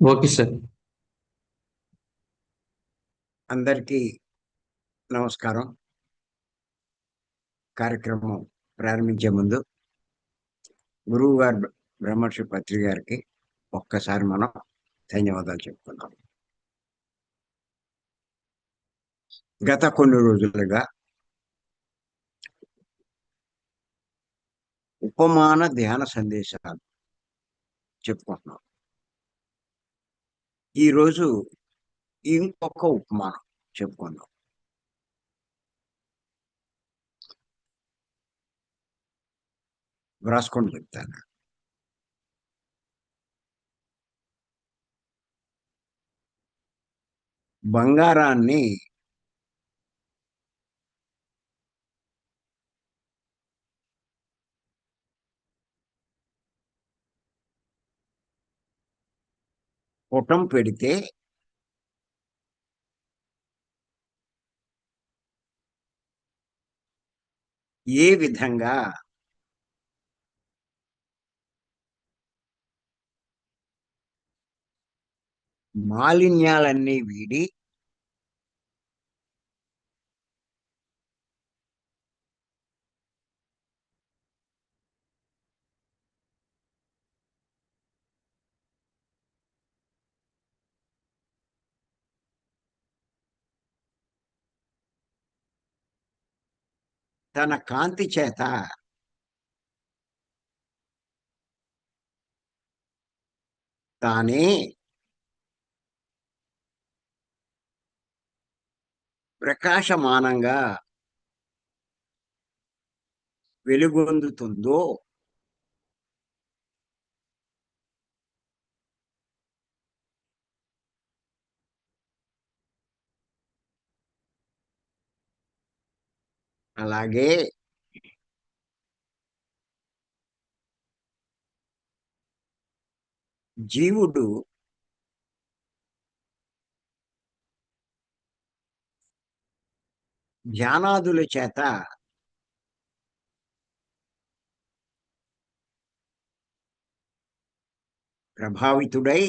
Okay sir. అందరికీ నమస్కారం. కార్యక్రమం ప్రారంభించే ముందు గురువు గారు బ్రహ్మర్షి పత్రి గారికి ఒక్కసారి మనం ధన్యవాదాలు చెప్పుకున్నాం గత కొన్ని రోజులుగా ఉపమాన ధ్యాన సందేశాలు చెప్పుకుంటున్నాం. ఈరోజు ఇంకొక ఉపమానం చెప్పుకుందాం. వ్రాసుకొని చెప్తాను. బంగారాన్ని పుటం పెడితే ఏ విధంగా మాలిన్యాలన్నీ వీడి తన కాంతి చేత తానే ప్రకాశమానంగా వెలుగొందుతుందో అలాగే జీవుడు ధ్యానాదుల చేత ప్రభావితుడై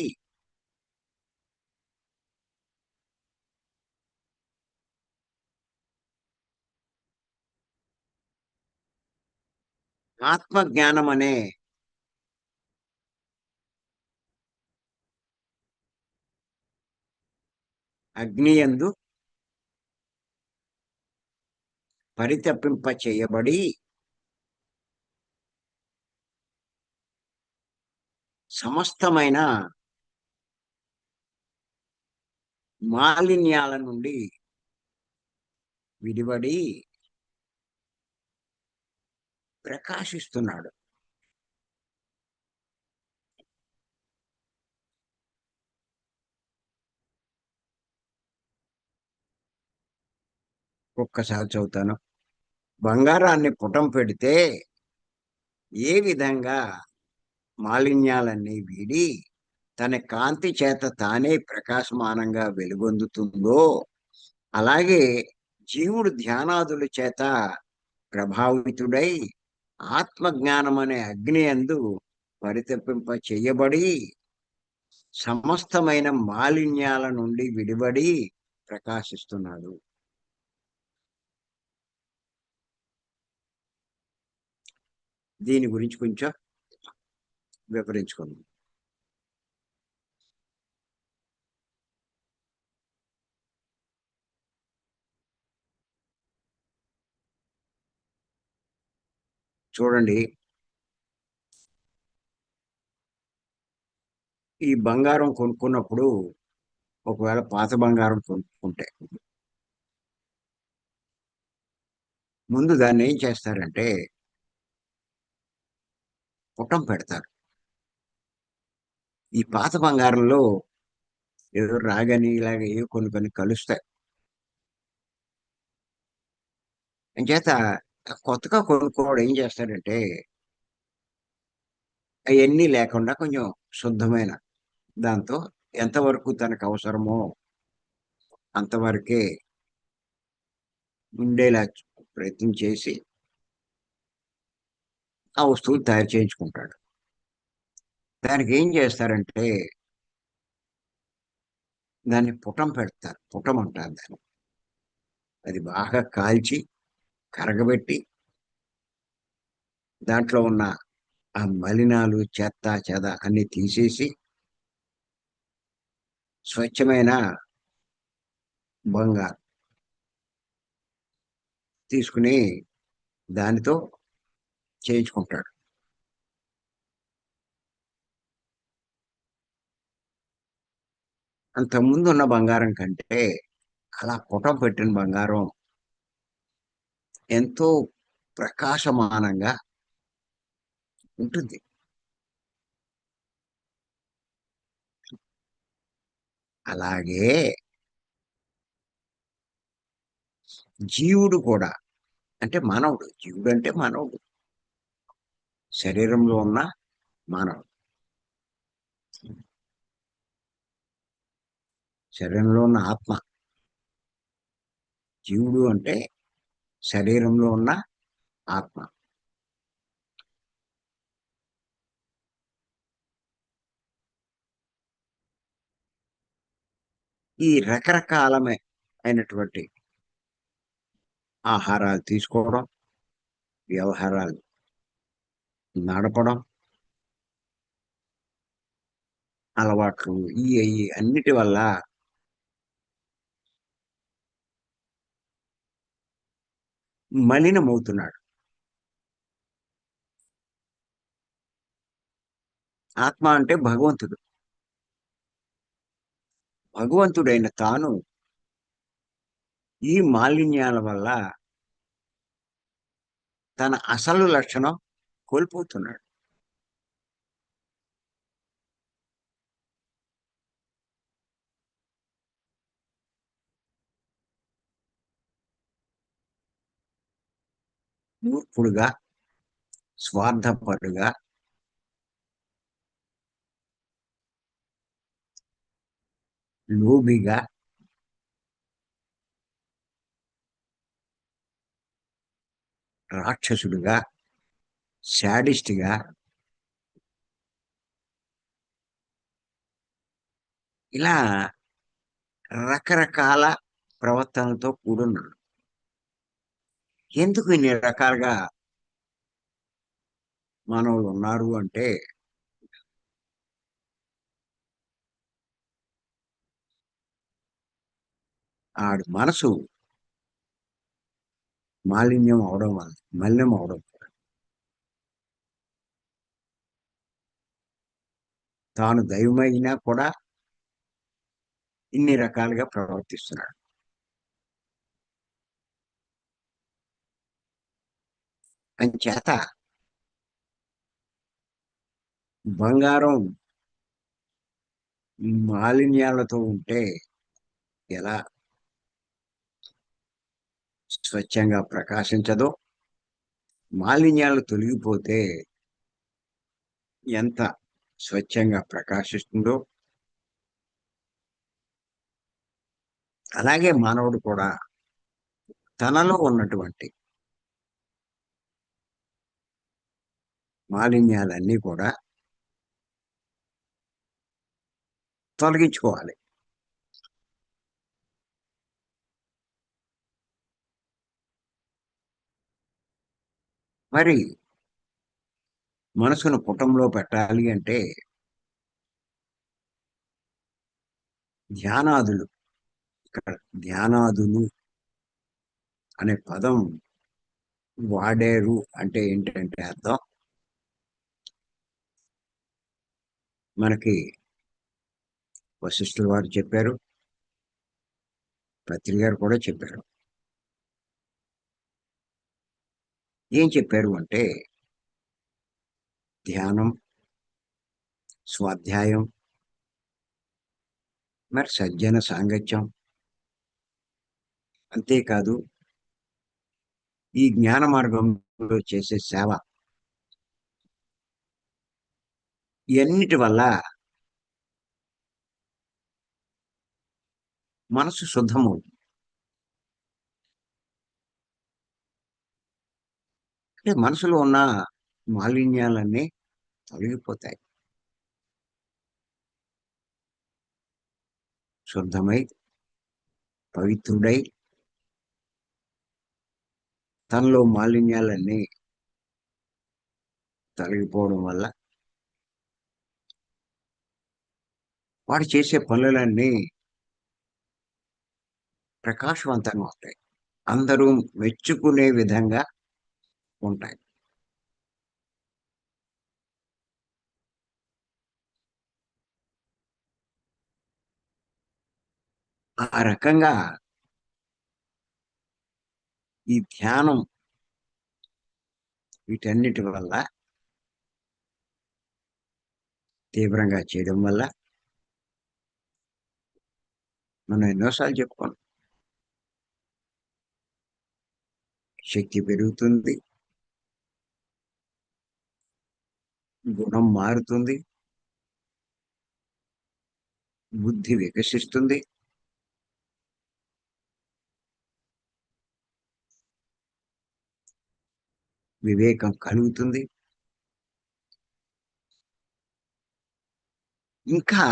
ఆత్మజ్ఞానం అనే అగ్నియందు పరితపింప చేయబడి సమస్తమైన మాలిన్యాల నుండి విడివడి ప్రకాశిస్తున్నాడు. ఒక్కసారి చదువుతాను. బంగారాన్ని పుటం పెడితే ఏ విధంగా మాలిన్యాలన్నీ వీడి తన కాంతి చేత తానే ప్రకాశమానంగా వెలుగొందుతుందో అలాగే జీవుడు ధ్యానాదుల చేత ప్రభావితుడై ఆత్మజ్ఞానం అనే అగ్ని అందు పరితపింప చేయబడి సమస్తమైన మాలిన్యాల నుండి విడిబడి ప్రకాశిస్తున్నాడు. దీని గురించి కొంచెం వివరించుకుందాం. చూడండి. ఈ బంగారం కొనుక్కున్నప్పుడు ఒకవేళ పాత బంగారం కొనుక్కుంటే ముందు దాన్ని ఏం చేస్తారంటే పుటం పెడతారు. ఈ పాత బంగారంలో ఏదో రాగని ఇలాగ ఏవో కొన్ని కొన్ని కలుస్తాయి. అంచేత కొత్తగా కొనుక్కోవడం ఏం చేస్తారంటే అవన్నీ లేకుండా కొంచెం శుద్ధమైన దాంతో ఎంతవరకు తనకు అవసరమో అంతవరకే ఉండేలా ప్రయత్నం చేసి ఆ వస్తువులు తయారు చేయించుకుంటాడు. దానికి ఏం చేస్తారంటే దాన్ని పుటం పెడతారు. పుటం అంటారు దాన్ని. అది బాగా కాల్చి కరగబెట్టి దాంట్లో ఉన్న ఆ మలినాలు చెత్త చెద అన్ని తీసేసి స్వచ్ఛమైన బంగారు తీసుకుని దానితో చేయించుకుంటాడు. అంతకుముందు ఉన్న బంగారం కంటే అలా పుటం పెట్టిన బంగారం ఎంతో ప్రకాశమానంగా ఉంటుంది. అలాగే జీవుడు కూడా అంటే మానవుడు జీవుడు అంటే మానవుడు. శరీరంలో ఉన్న మానవుడు. శరీరంలో ఉన్న ఆత్మ. జీవుడు అంటే శరీరంలో ఉన్న ఆత్మ. ఈ రకరకాలమే అయినటువంటి ఆహారాలు తీసుకోవడం వ్యవహారాలు నడపడం అలవాట్లు ఈ అన్నిటి వల్ల మలినమవుతున్నాడు. ఆత్మ అంటే భగవంతుడు. భగవంతుడైన తాను ఈ మాలిన్యాల వల్ల తన అసలు లక్షణం కోల్పోతున్నాడు. మూర్ఖుడుగా స్వార్థపరుగా లోబిగా రాక్షసుడిగా శాడిస్ట్గా ఇలా రకరకాల ప్రవర్తనలతో కూడున్నాడు. ఎందుకు ఇన్ని రకాలుగా మానవులు ఉన్నారు అంటే ఆడి మనసు మాలిన్యం అవడం వల్ల మలినం అవడం తాను దైవమైనా కూడా ఇన్ని రకాలుగా ప్రవర్తిస్తున్నాడు. అంచేత బంగారం మాలిన్యాలతో ఉంటే ఎలా? స్వచ్ఛంగా ప్రకాశించదో మాలిన్యాలు తొలగిపోతే ఎంత స్వచ్ఛంగా ప్రకాశిస్తుందో అలాగే మానవుడు కూడా తనలో ఉన్నటువంటి మాలిన్యాలన్నీ కూడా తొలగించుకోవాలి. మరి మనసును పుటంలో పెట్టాలి అంటే ధ్యానాదులు. ఇక్కడ ధ్యానాదులు అనే పదం వాడారు అంటే ఏంటంటే అర్థం మనకి వశిష్ఠుల వారు చెప్పారు. పత్రి గారు కూడా చెప్పారు. ఏం చెప్పారు అంటే ధ్యానం స్వాధ్యాయం మరి సజ్జన సాంగత్యం అంతేకాదు ఈ జ్ఞాన మార్గంలో చేసే సేవ ఇవన్నిటి వల్ల మనసు శుద్ధమవుతుంది. అంటే మనసులో ఉన్న మాలిన్యాలన్నీ తొలగిపోతాయి. శుద్ధమై పవిత్రుడై తనలో మాలిన్యాలన్నీ తొలగిపోవడం వల్ల వాడు చేసే పనులన్నీ ప్రకాశవంతంగా ఉంటాయి. అందరూ మెచ్చుకునే విధంగా ఉంటాయి. ఆ రకంగా ఈ ధ్యానం వీటన్నిటి వల్ల తీవ్రంగా చేయడం వల్ల మనం ఎన్నోసార్లు చెప్పుకోం శక్తి పెరుగుతుంది గుణం మారుతుంది బుద్ధి వికసిస్తుంది వివేకం కలుగుతుంది ఇంకా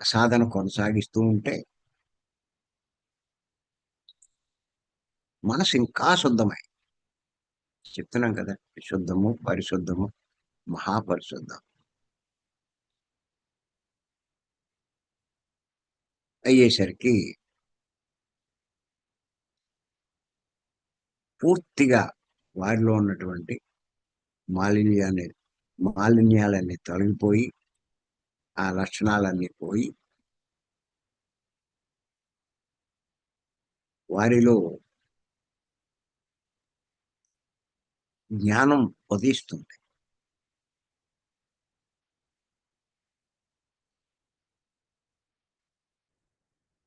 సాధన కొనసాగిస్తూ ఉంటే మనసు ఇంకా శుద్ధమై చెప్తున్నాం కదా శుద్ధము పరిశుద్ధము మహాపరిశుద్ధం. అయ్యేసరికి పూర్తిగా వారిలో ఉన్నటువంటి మాలిన్యాన్ని మాలిన్యాలన్నీ తొలగిపోయి ఆ లక్షణాలన్నీ పోయి వారిలో జ్ఞానం ఉదయిస్తుంది.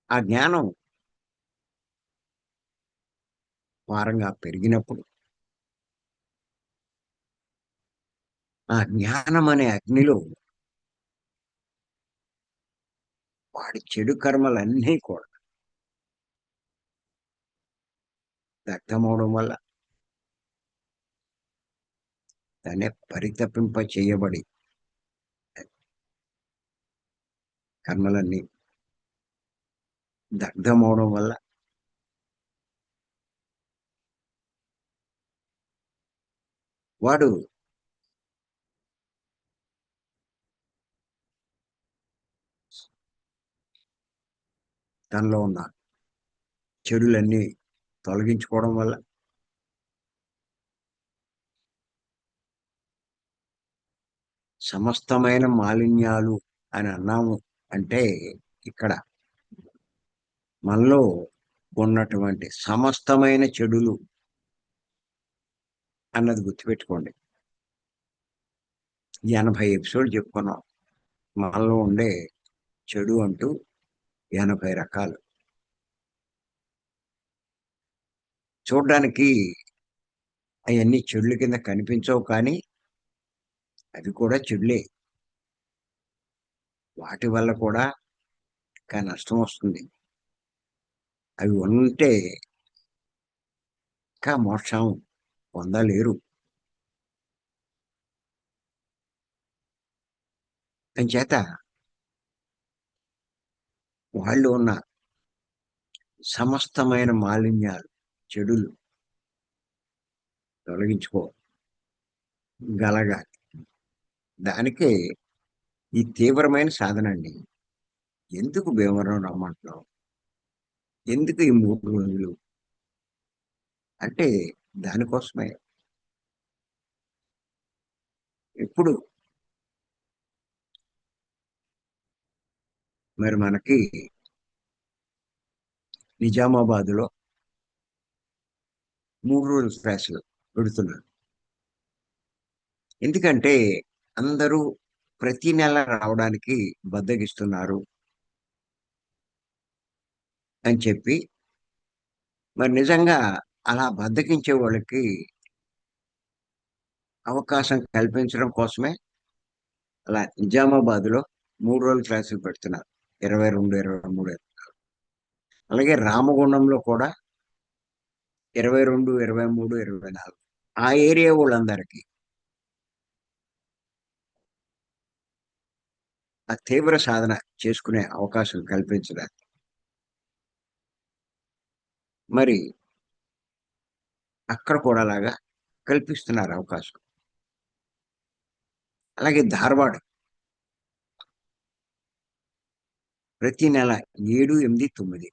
ఆ జ్ఞానం వారంగా పెరిగినప్పుడు ఆ జ్ఞానం అనే అగ్నిలో వాడి చెడు కర్మలన్నీ కూడా దగ్ధమవడం వల్ల తనే పరితపింప చేయబడి కర్మలన్నీ దగ్ధమవడం వల్ల వాడు తనలో ఉన్న చెడులన్నీ తొలగించుకోవడం వల్ల సమస్తమైన మాలిన్యాలు అని అన్నాము అంటే ఇక్కడ మనలో ఉన్నటువంటి సమస్తమైన చెడులు అన్నది గుర్తుపెట్టుకోండి. ఎనభై ఎపిసోడ్ చెప్పుకున్నాం. మనలో ఉండే చెడు అంటూ ఎనభై రకాలు. చూడడానికి అవన్నీ చెడుల కింద కనిపించవు కానీ అవి కూడా చెడులే. వాటి వల్ల కూడా ఇంకా నష్టం వస్తుంది. అవి ఉంటే ఇంకా మోక్షం పొందలేరు. అంచేత వాళ్ళు ఉన్న సమస్తమైన మాలిన్యాలు చెడులు తొలగించుకో. గలగాలి. దానికే ఈ తీవ్రమైన సాధన అండి. ఎందుకు భీమవరం రమ్మంటున్నాం ఎందుకు ఈ మూడు రోజులు? అంటే దానికోసమే. ఇప్పుడు మరి మనకి నిజామాబాద్లో మూడు రోజుల క్లాసులు పెడుతున్నారు. ఎందుకంటే అందరూ ప్రతి నెల రావడానికి బద్దగిస్తున్నారు. అని చెప్పి మరి నిజంగా అలా బద్దకించే వాళ్ళకి అవకాశం కల్పించడం కోసమే అలా నిజామాబాద్లో మూడు రోజుల క్లాసులు పెడుతున్నారు. ఇరవై రెండు ఇరవై మూడు అలాగే రామగుండంలో కూడా ఇరవై రెండు ఇరవై మూడు ఇరవై నాలుగు ఆ ఏరియా వాళ్ళందరికీ. ఆ తీవ్ర సాధన చేసుకునే అవకాశం కల్పించడానికి. మరి అక్కడ కూడా అలాగా కల్పిస్తున్నారు అవకాశం. అలాగే ధారవాడ. ప్రతి నెల ఏడు ఎనిమిది తొమ్మిది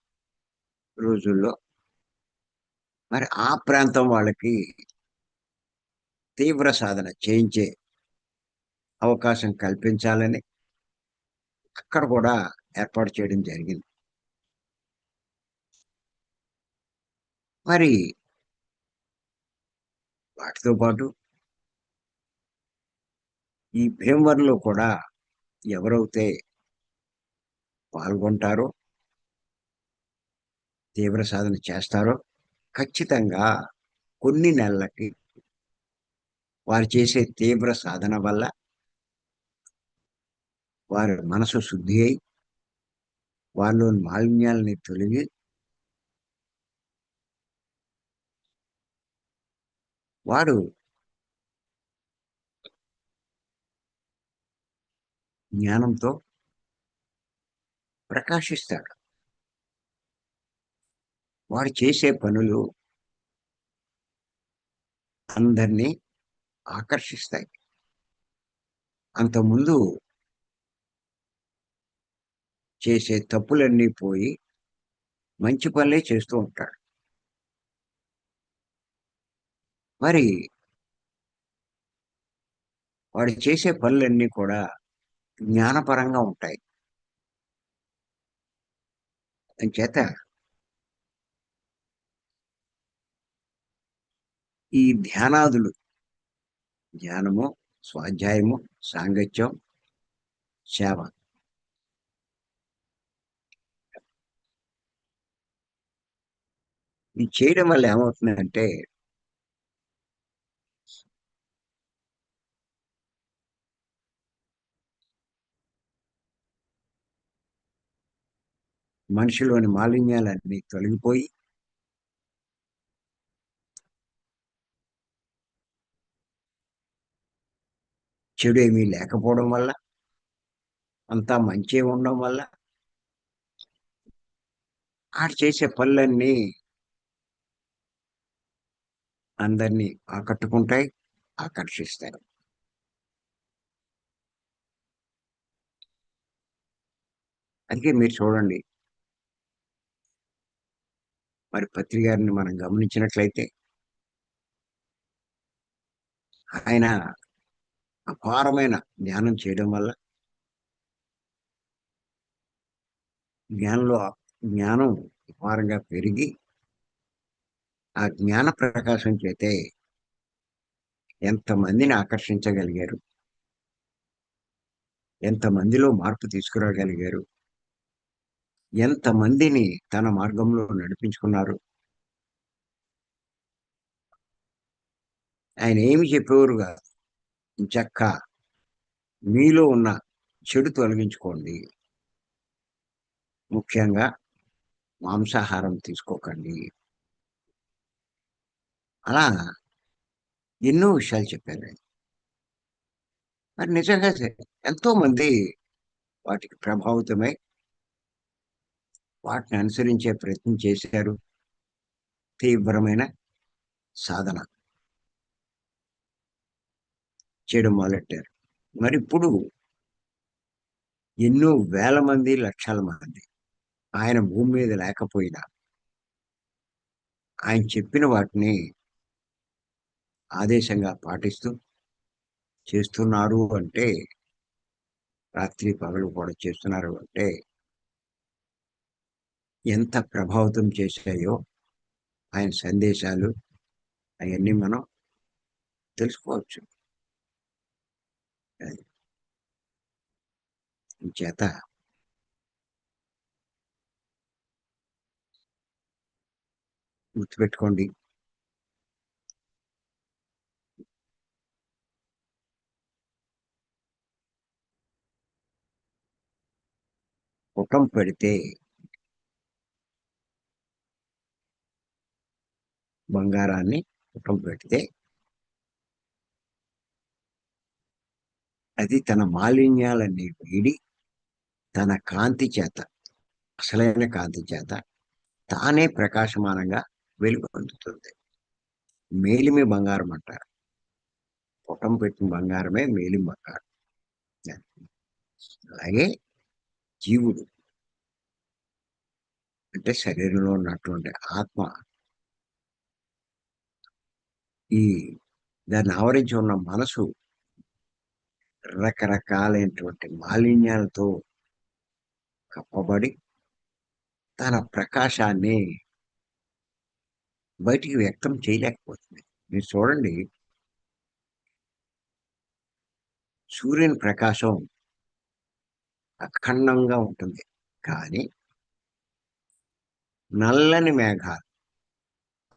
రోజుల్లో మరి ఆ ప్రాంతం వాళ్ళకి తీవ్ర సాధన చేయించే అవకాశం కల్పించాలని అక్కడ కూడా ఏర్పాటు చేయడం జరిగింది. మరి వాటితో పాటు ఈ భీమవరంలో కూడా ఎవరైతే పాల్గొంటారో తీవ్ర సాధన చేస్తారో ఖచ్చితంగా కొన్ని నెలలకి వారు చేసే తీవ్ర సాధన వల్ల వారి మనసు శుద్ధి అయి వారిలోని మాలిన్యాలని తొలగి వాడు జ్ఞానంతో ప్రకాశిస్తాడు. వాడు చేసే పనులు అందరినీ ఆకర్షిస్తాయి. అంతకుముందు చేసే తప్పులన్నీ పోయి మంచి పనులే చేస్తూ ఉంటాడు. మరి వాడు చేసే పనులన్నీ కూడా జ్ఞానపరంగా ఉంటాయి. చేత ఈ ధ్యానాదులు ధ్యానము స్వాధ్యాయము సాంగత్యం సేవ ఇది చేయడం వల్ల ఏమవుతుందంటే మనిషిలోని మాలిన్యాలన్నీ తొలగిపోయి చెడు ఏమీ లేకపోవడం వల్ల అంతా మంచి ఉండడం వల్ల ఆడ చేసే పనులన్నీ అందరినీ ఆకట్టుకుంటాయి ఆకర్షిస్తాయి. అందుకే మీరు చూడండి. మరి పత్రి గారిని మనం గమనించినట్లయితే ఆయన అపారమైన ధ్యానం చేయడం వల్ల జ్ఞానంలో జ్ఞానం అపారంగా పెరిగి ఆ జ్ఞాన ప్రకాశం చేతే ఎంతమందిని ఆకర్షించగలిగారు? ఎంతమందిలో మార్పు తీసుకురాగలిగారు? ఎంతమందిని తన మార్గంలో నడిపించుకున్నారు? ఆయన ఏమి చెప్పేవారుగా చెక్క చక్క మీలో ఉన్న చెడు తొలగించుకోండి. ముఖ్యంగా మాంసాహారం తీసుకోకండి. అలా ఎన్నో విషయాలు చెప్పారు. ఆయన మరి నిజంగా ఎంతో మంది వాటికి ప్రభావితమై వాటిని అనుసరించే ప్రయత్నం చేశారు. తీవ్రమైన సాధన చేయడం మొదలెట్టారు. మరి ఇప్పుడు ఎన్నో వేల మంది లక్షల మంది ఆయన భూమి మీద లేకపోయినా ఆయన చెప్పిన వాటిని ఆదేశంగా పాటిస్తూ చేస్తున్నారు అంటే రాత్రి పగలు కూడా చేస్తున్నారు అంటే ఎంత ప్రభావితం చేశాయో ఆయన సందేశాలు అవన్నీ మనం తెలుసుకోవచ్చు. చేత గుర్తుపెట్టుకోండి. పుటం పెడితే బంగారాన్ని ముఖం పెడితే అది తన మాలిన్యాలన్నీ వీడి తన కాంతి చేత అసలైన కాంతి చేత తానే ప్రకాశమానంగా వెలుగు పొందుతుంది మేలిమి బంగారం అంటారు. పుటం పెట్టిన బంగారమే మేలిమి బంగారం. అలాగే జీవుడు అంటే శరీరంలో ఉన్నటువంటి ఆత్మ ఈ దాన్ని ఆవరించి ఉన్న మనసు రకరకాలైనటువంటి మాలిన్యాలతో కప్పబడి తన ప్రకాశాన్ని బయటికి వ్యక్తం చేయలేకపోతుంది. మీరు చూడండి. సూర్యుని ప్రకాశం అఖండంగా ఉంటుంది. కానీ నల్లని మేఘాలు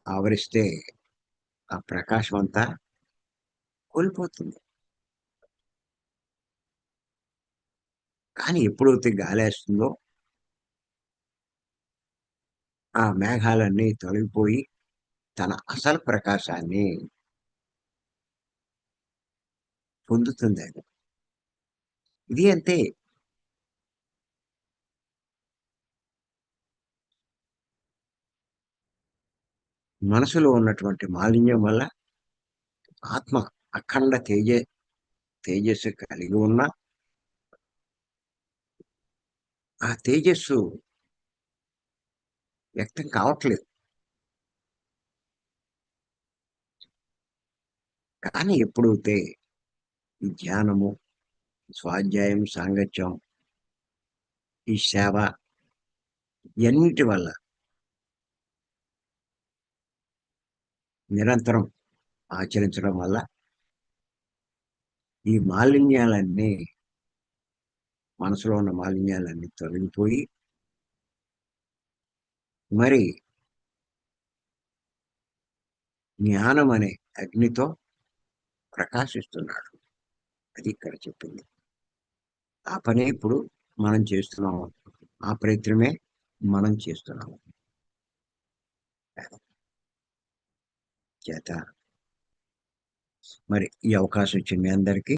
ఆవరిస్తే ఆ ప్రకాశం అంతా కోల్పోతుంది. కానీ ఎప్పుడైతే గాలేస్తుందో ఆ మేఘాలన్నీ తొలగిపోయి తన అసలు ప్రకాశాన్ని పొందుతుంది అది ఇది అంతే మనసులో ఉన్నటువంటి మాలిన్యం వల్ల ఆత్మ అఖండ తేజ తేజస్సు కలిగి ఉన్న ఆ తేజస్సు వ్యక్తం కావట్లేదు. కానీ ఎప్పుడైతే ఈ ధ్యానము స్వాధ్యాయం సాంగత్యం ఈ సేవ ఇవన్నిటి వల్ల నిరంతరం ఆచరించడం వల్ల ఈ మాలిన్యాలన్నీ మనసులో ఉన్న మాలిన్యాలన్నీ తొలగిపోయి మరి జ్ఞానం అనే అగ్నితో ప్రకాశిస్తున్నాడు. అది ఇక్కడ చెప్పింది. ఆ పనే ఇప్పుడు మనం చేస్తున్నాము. ఆ ప్రయత్నమే మనం చేస్తున్నాము. చేత. మరి ఈ అవకాశం వచ్చింది మీ అందరికీ